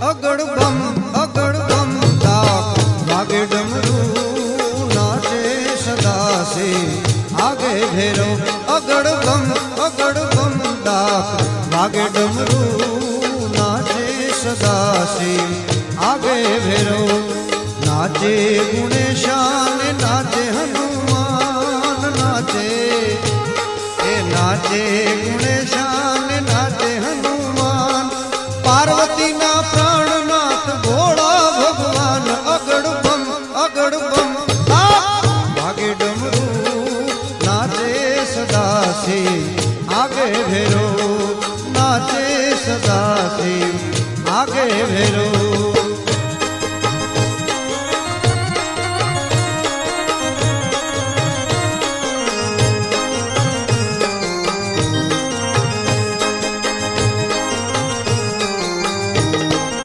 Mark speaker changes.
Speaker 1: અગડ બમ અગડ બમ ડાક વાગે ડમરું નાચે સદાસે આગે ભેરો અગડ બમ અગડ બમ ડાક વાગે ડમરું નાચે સદાસે આગે ભેરો, નાચે ગુણેશાન નાચે હનુમાન, નાચે. એ નાચે ગુણેશાન નાચે હનુમાન. પાર્વતીના સદાસે આગે ભેરો નાચે સદાશિવ આગે ભેરો